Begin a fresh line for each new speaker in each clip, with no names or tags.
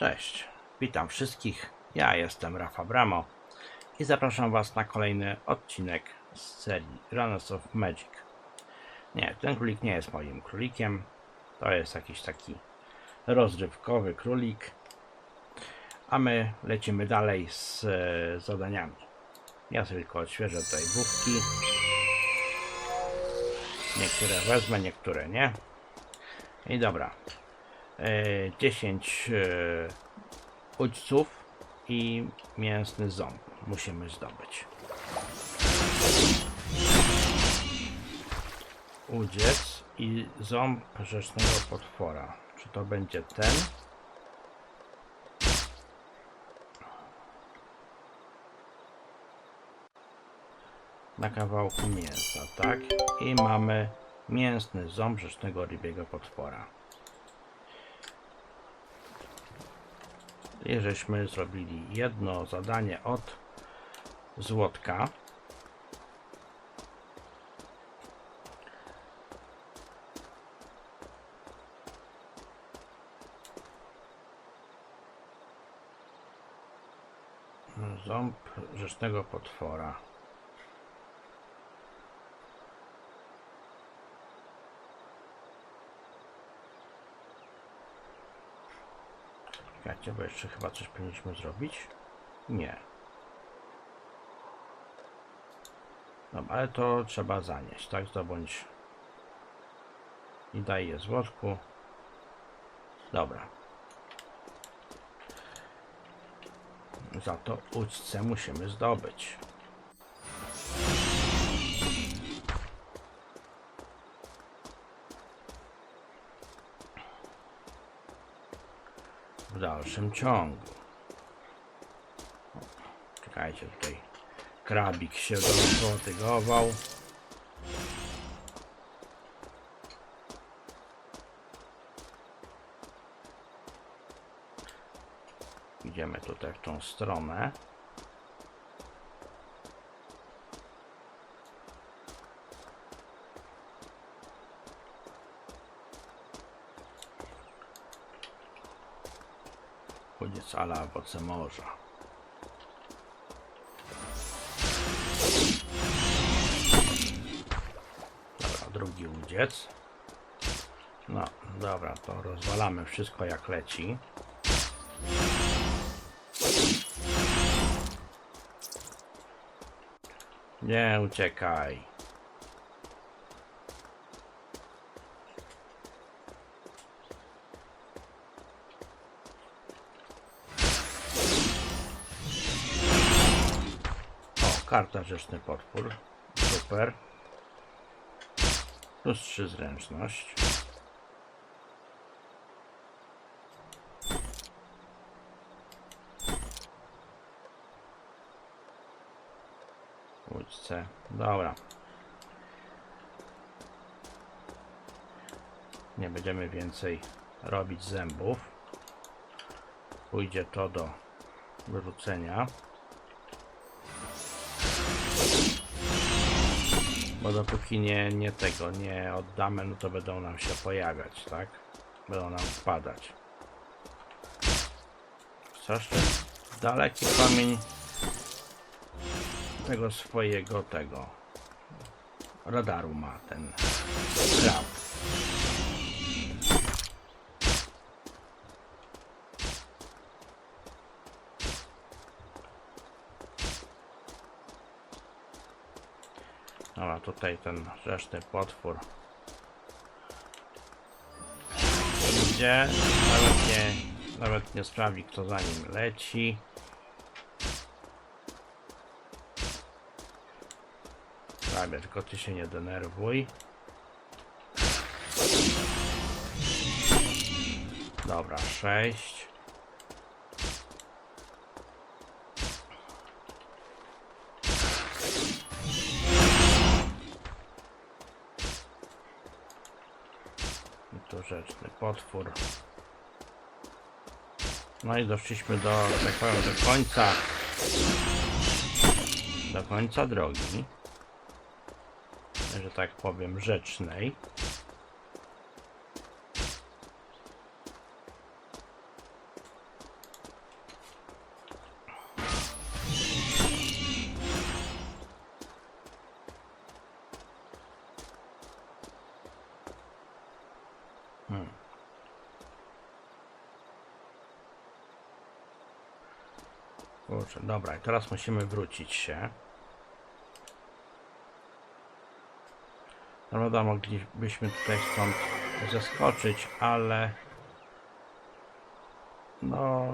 Cześć, witam wszystkich. Ja jestem Rafa Bramo i zapraszam Was na kolejny odcinek z serii Runners of Magic. Nie, ten królik nie jest moim królikiem. To jest jakiś taki rozrywkowy królik. A my lecimy dalej z zadaniami. Ja sobie tylko odświeżę tutaj główki. Niektóre wezmę, niektóre nie. I dobra. E, 10 e, ujdźców i mięsny ząb musimy zdobyć. Udziec i ząb rzecznego potwora. Czy to będzie ten? Na kawałku mięsa, tak? I mamy mięsny ząb rzecznego rybiego potwora. I żeśmy zrobili jedno zadanie od złotka. Ząb rzecznego potwora. Czekajcie, bo jeszcze chyba coś powinniśmy zrobić. Nie. No, ale to trzeba zanieść, tak? Zdobądź. I daj je złotku. Dobra. Za to uczcę musimy zdobyć. W dalszym ciągu. Czekajcie, tutaj krabik się dotygował. Idziemy tutaj w tą stronę. Udziec ala owoce morza. Dobra, drugi udziec. No, dobra, to rozwalamy wszystko jak leci. Nie uciekaj. Karta rzeczny potwór. Super. Plus 3 zręczność. Łódźce. Dobra. Nie będziemy więcej robić zębów. Pójdzie to do wyrzucenia. Bo dopóki nie, nie tego nie oddamy, no to będą nam się pojawiać, tak? Będą nam wpadać. Co jeszcze? Daleki pamięć tego swojego tego radaru ma ten krab. Dobra, tutaj ten rzeczny potwór idzie, nawet nie, nawet nie sprawdzi kto za nim leci. Prawie, tylko ty się nie denerwuj. Dobra, sześć. potwór. No i doszliśmy do, tak powiem, do końca. Do końca drogi. Że tak powiem, rzecznej. Hmm. Kurczę, dobra, teraz musimy wrócić się. No moglibyśmy tutaj stąd zeskoczyć, ale... No...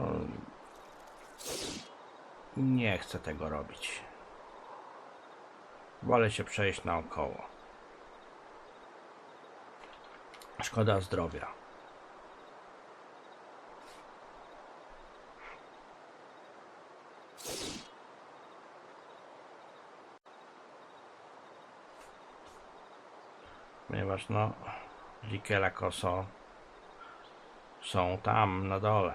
Nie chcę tego robić. Wolę się przejść naokoło. Szkoda zdrowia. Ponieważ no, dzikie lakoso są tam na dole.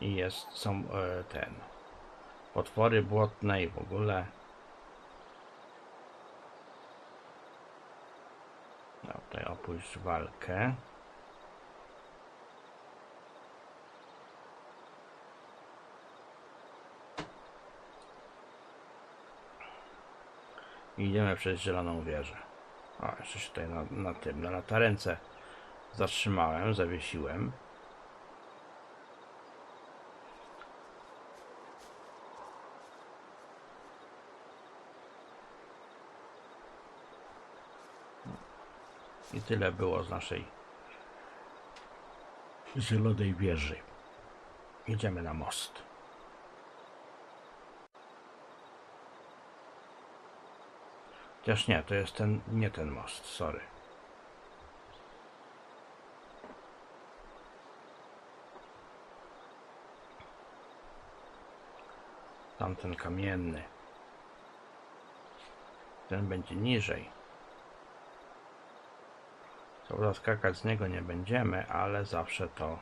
I jest, są e, ten potwory błotne i w ogóle. No, tutaj opuść walkę. Idziemy przez zieloną wieżę. O, jeszcze się tutaj na, na tym, na latarence zatrzymałem, zawiesiłem. I tyle było z naszej zielonej wieży. Idziemy na most. Chociaż nie, to jest ten, nie ten most, sorry. Tamten kamienny. Ten będzie niżej. Prawda skakać z niego nie będziemy, ale zawsze to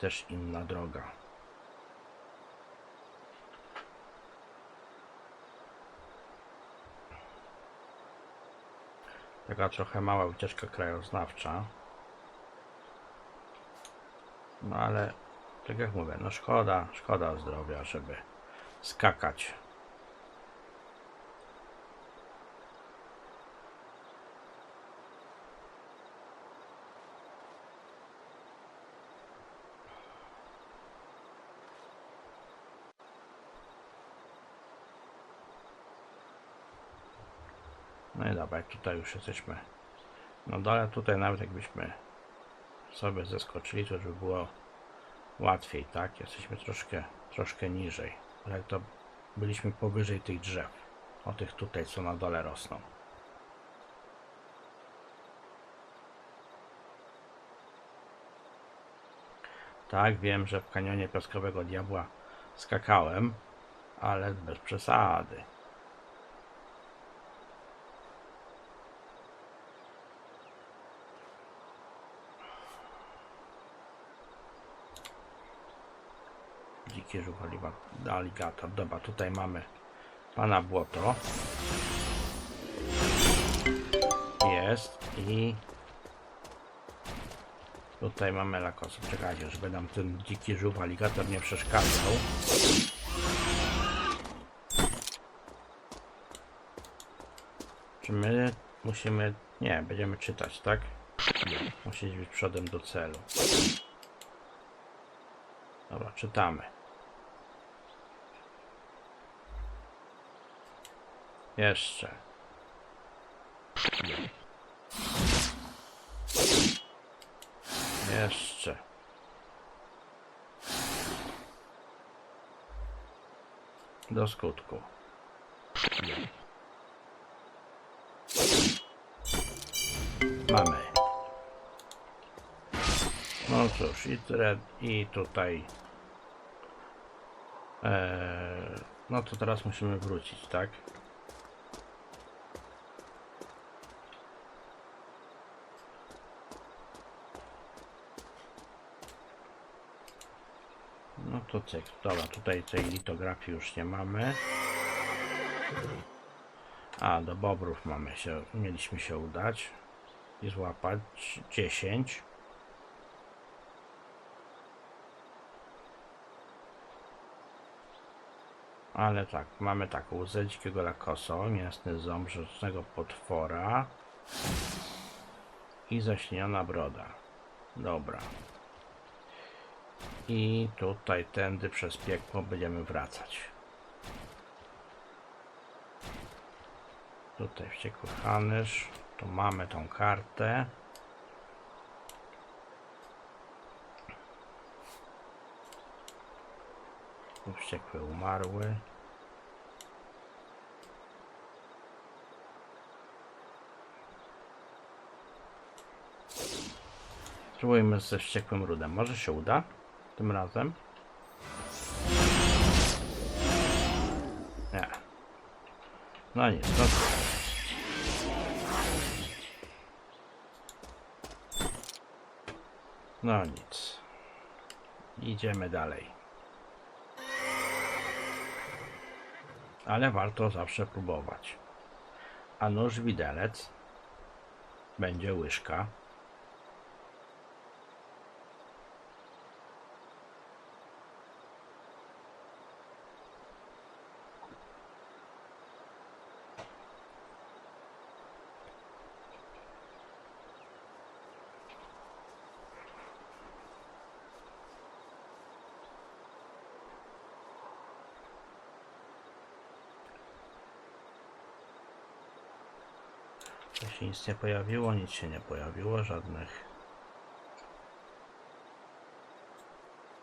też inna droga. Taka trochę mała wycieczka krajoznawcza. No ale, tak jak mówię, no szkoda, szkoda zdrowia, żeby skakać. No i dobra, tutaj już jesteśmy na dole. Tutaj nawet jakbyśmy sobie zeskoczyli, to by było łatwiej, tak? Jesteśmy troszkę, troszkę niżej. Ale to byliśmy powyżej tych drzew. O tych tutaj, co na dole rosną. Tak, wiem, że w kanionie Piaskowego Diabła skakałem, ale bez przesady. Dziki żuch aligator. Dobra, tutaj mamy pana błoto. Jest i tutaj mamy lakosy. Czekajcie, żeby nam ten dziki żółw aligator nie przeszkadzał. Czy my musimy... Nie, będziemy czytać, tak? Musi być przodem do celu. Dobra, czytamy. Jeszcze. Jeszcze. Do skutku. Mamy. No cóż, i, tyle, i tutaj. Eee, no to teraz musimy wrócić, tak? No to cyk. Dobra, tutaj tej litografii już nie mamy. A, do bobrów mamy się, mieliśmy się udać i złapać 10. Ale tak, mamy tak, łzę dzikiego lakoso, mięsny ząb rzecznego potwora i zaśniona broda. Dobra. I tutaj tędy przez piekło będziemy wracać. Tutaj wściekły Hanysz. Tu mamy tą kartę. Tu wściekły umarły. Spróbujmy ze wściekłym rudem. Może się uda tym razem? Nie. No nic, no No nic. Idziemy dalej. Ale warto zawsze próbować. A nóż widelec będzie łyżka. To się nic nie pojawiło, nic się nie pojawiło, żadnych.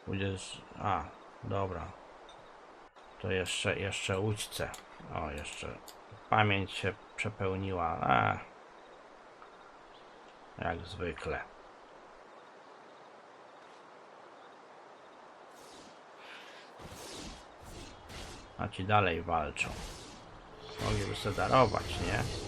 Udziesz... A, dobra. To jeszcze, jeszcze łódźce. O, jeszcze pamięć się przepełniła. A, jak zwykle. A ci dalej walczą. Mogliby sobie darować, nie?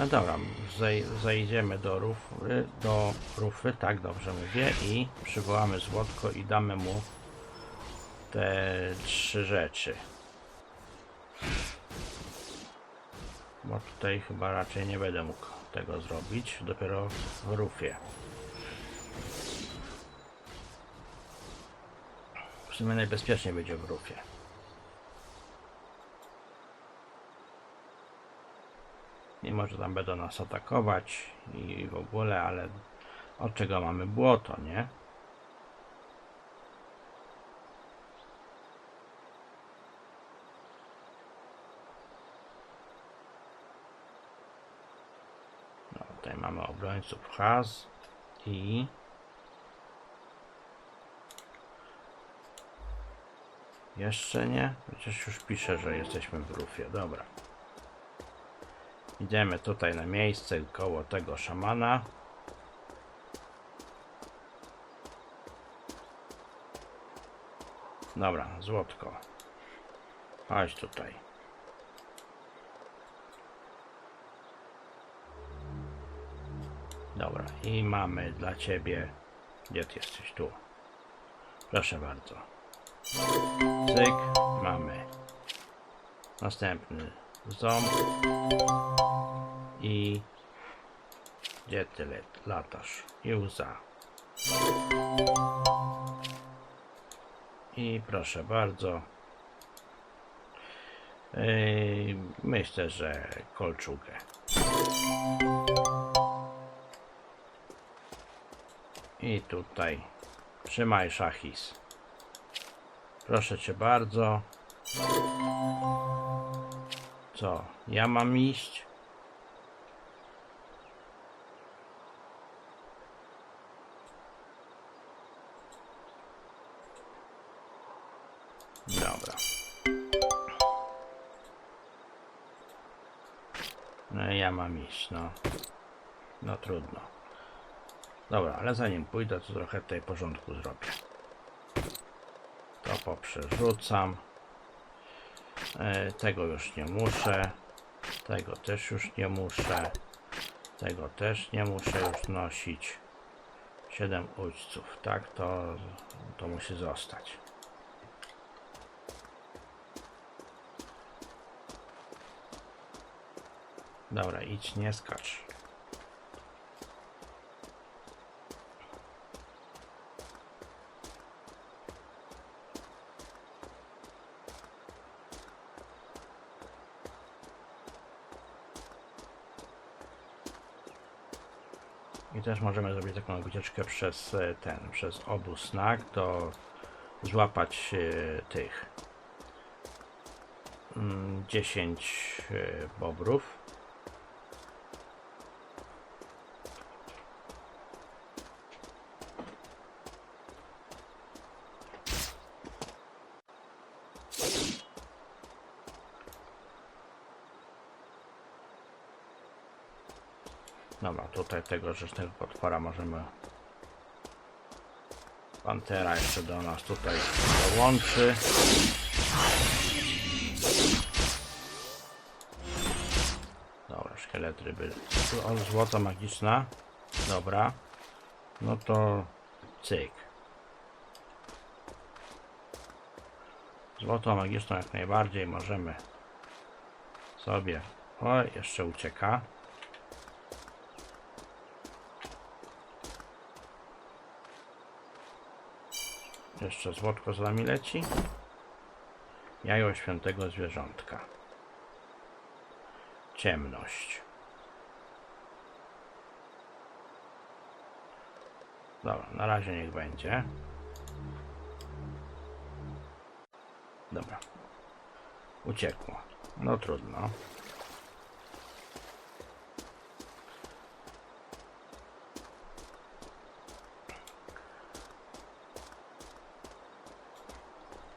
Ale dobra, zej, zejdziemy do rufy, do rufy, tak dobrze mówię, i przywołamy złotko i damy mu te trzy rzeczy. Bo tutaj chyba raczej nie będę mógł tego zrobić, dopiero w rufie. W sumie najbezpieczniej będzie w rufie. Mimo, że tam będą nas atakować i w ogóle, ale od czego mamy błoto, nie? No, tutaj mamy obrońców Haz i jeszcze nie, chociaż już pisze, że jesteśmy w rufie. Dobra. Idziemy tutaj na miejsce koło tego szamana. Dobra, złotko. Chodź tutaj. Dobra, i mamy dla ciebie. Gdzie ty jesteś? Tu. Proszę bardzo. Cyk, mamy. Następny ząb. I gdzie ty latasz? I łza. I proszę bardzo. Yy, myślę, że kolczugę. I tutaj trzymaj szachis. Proszę cię bardzo. Co? Ja mam iść? Dobra. No ja mam iść, no. No trudno. Dobra, ale zanim pójdę, to trochę tutaj porządku zrobię. To poprzerzucam. E, tego już nie muszę. Tego też już nie muszę. Tego też nie muszę już nosić. 7 ujdźców, tak? To, to musi zostać. Dobra, idź, nie skacz. I też możemy zrobić taką wycieczkę przez e, ten, przez obóz nag, to złapać e, tych mm, 10 e, bobrów. Dobra, tutaj tego rzecznego potwora możemy. Pantera jeszcze do nas tutaj dołączy. Dobra, szkielet ryby. Złota magiczna. Dobra. No to cyk. Złoto magiczne jak najbardziej możemy sobie. O, jeszcze ucieka. Jeszcze złotko z nami leci. Jajo świętego zwierzątka. Ciemność. Dobra, na razie niech będzie. Dobra. Uciekło. No trudno.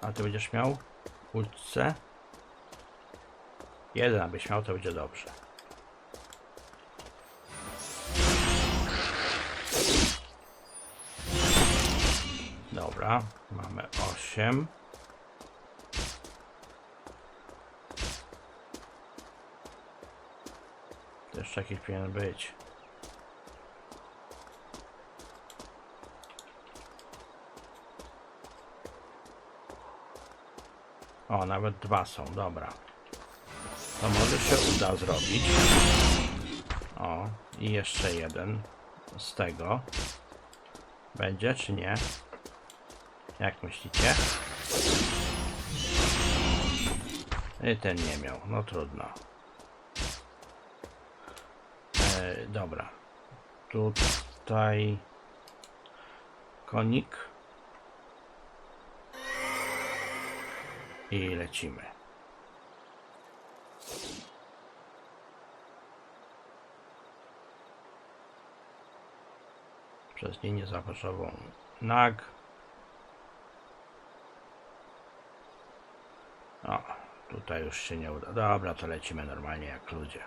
A ty będziesz miał łódce? Jeden abyś miał, to będzie dobrze. Dobra, mamy 8. To jeszcze jakiś powinien być. O, nawet dwa są, dobra. To może się uda zrobić. O, i jeszcze jeden z tego. Będzie czy nie? Jak myślicie? I ten nie miał, no trudno. E, dobra. Tutaj konik. I lecimy. Przez linię zapaczową nag. O, tutaj już się nie uda. Dobra, to lecimy normalnie jak ludzie.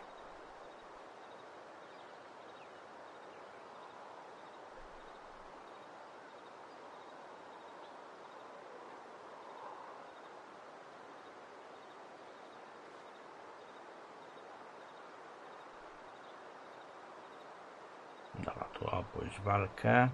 Dobra, tu opuść walkę.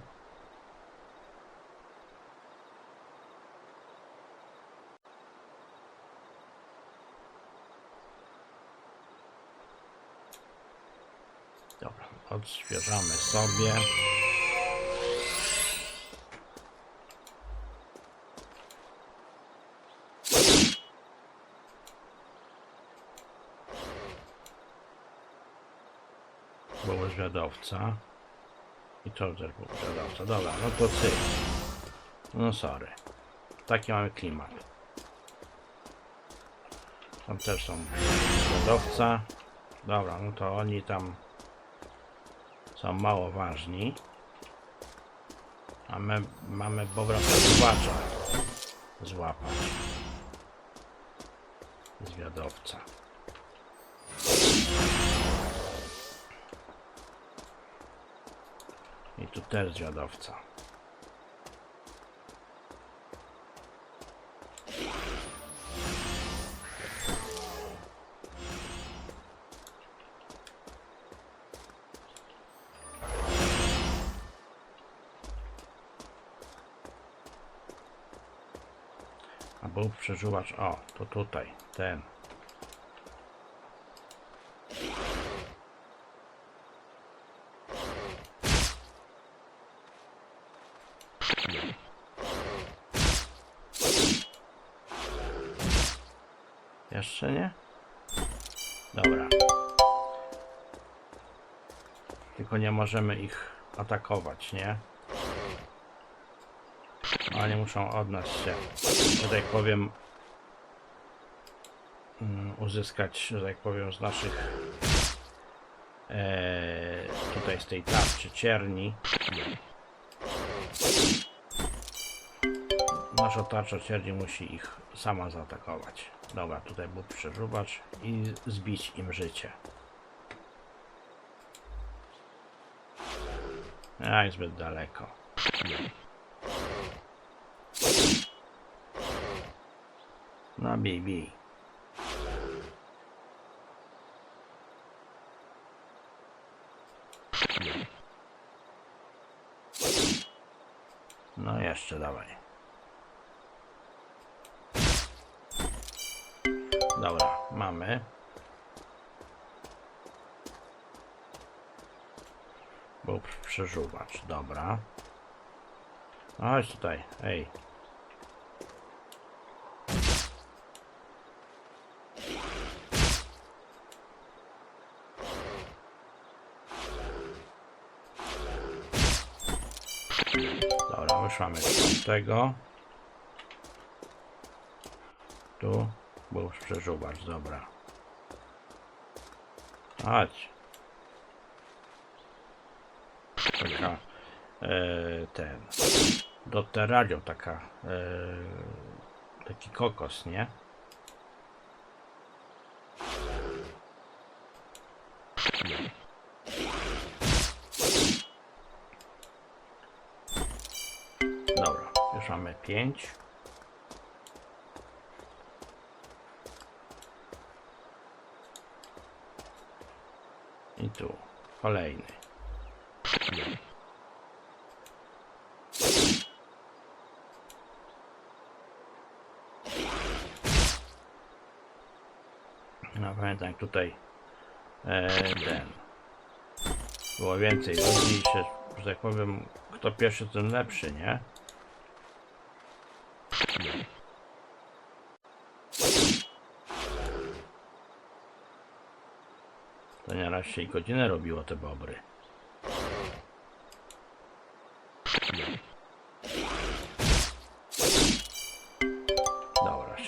Dobra, odświeżamy sobie. Było zwiadowca. I to też był zwiadowca. Dobra, no to ty. No sorry. Taki mamy klimat. Tam też są zwiadowca. Dobra, no to oni tam są mało ważni. A my mamy bobra zobacza złapać. Zwiadowca. Tu też zwiadowca. A był przeżuwacz, o, to tutaj, ten. Możemy ich atakować, nie? Oni muszą od nas się, że tak powiem, mm, uzyskać, że tak powiem, z naszych e, tutaj z tej tarczy cierni. Nasza tarcza cierni musi ich sama zaatakować. Dobra, tutaj był przeżuwacz i zbić im życie. Aj, zbyt daleko. No, bij, bij. No jeszcze dawaj. Dobra, mamy. Był przeżuwacz, dobra. No Chodź tutaj, ej. Dobra, już mamy tego. Tu był przeżuwacz, dobra. Chodź. Taka, e, ten. Do radio taka. E, taki kokos, nie? Dobra, już mamy pięć. I tu kolejny. No pamiętam jak tutaj e, ten było więcej ludzi się, że tak powiem, kto pierwszy ten lepszy, nie? To nieraz się i godzinę robiło te bobry.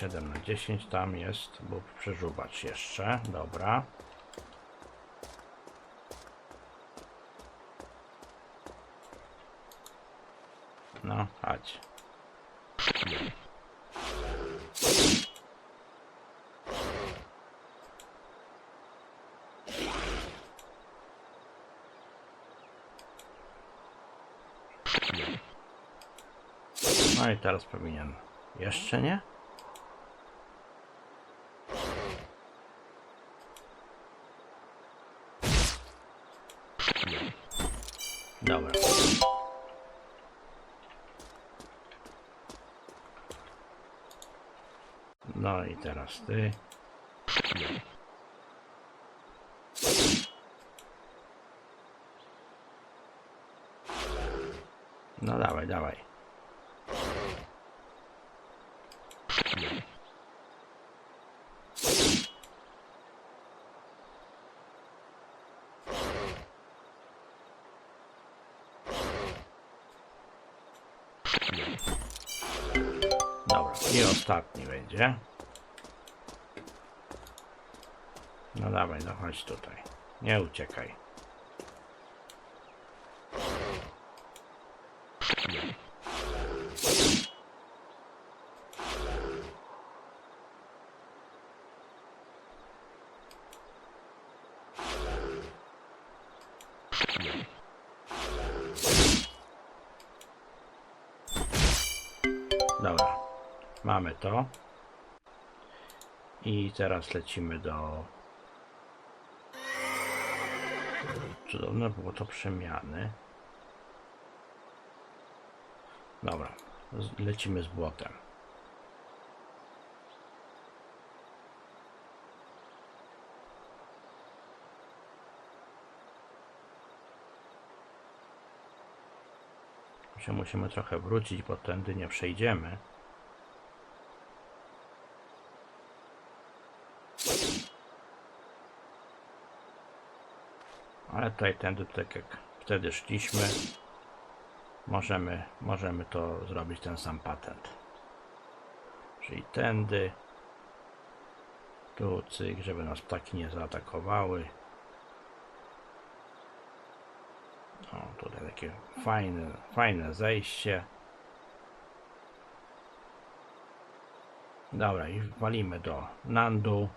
7 na 10 tam jest, bo przeżuwacz jeszcze, dobra. No, chodź. No i teraz powinien. Jeszcze nie? Teraz ty. No dawaj, dawaj. Dobra, i ostatni będzie. No dawaj, no chodź tutaj. Nie uciekaj. Dobra, mamy to. I teraz lecimy do. Cudowne było to przemiany. Dobra, lecimy z błotem. Musimy trochę wrócić, bo tędy nie przejdziemy. Ale tutaj tędy tak jak wtedy szliśmy. Możemy, możemy to zrobić ten sam patent. Czyli tędy. Tu cyk, żeby nas ptaki nie zaatakowały. O, tutaj takie fajne, fajne zejście. Dobra, i walimy do Nandu.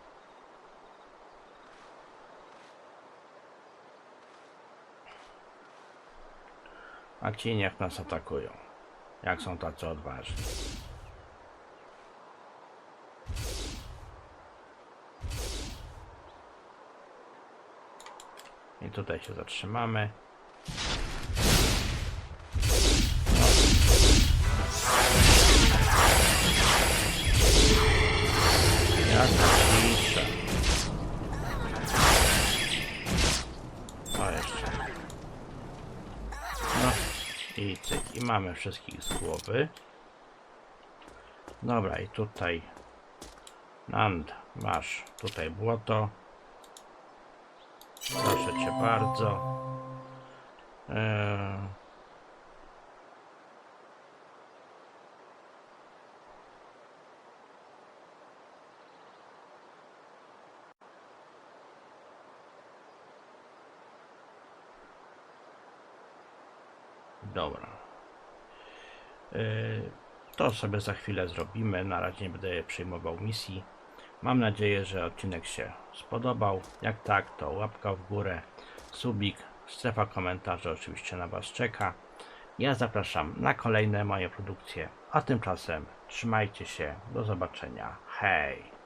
A ci niech nas atakują. Jak są tacy odważni. I tutaj się zatrzymamy. Mamy wszystkich z. Dobra i tutaj Nand, masz tutaj błoto. Proszę cię bardzo. Eee, Dobra. Yy, To sobie za chwilę zrobimy. Na razie nie będę przyjmował misji. Mam nadzieję, że odcinek się spodobał. Jak tak, to łapka w górę, subik, strefa komentarzy oczywiście na Was czeka. Ja zapraszam na kolejne moje produkcje. A tymczasem trzymajcie się. Do zobaczenia. Hej!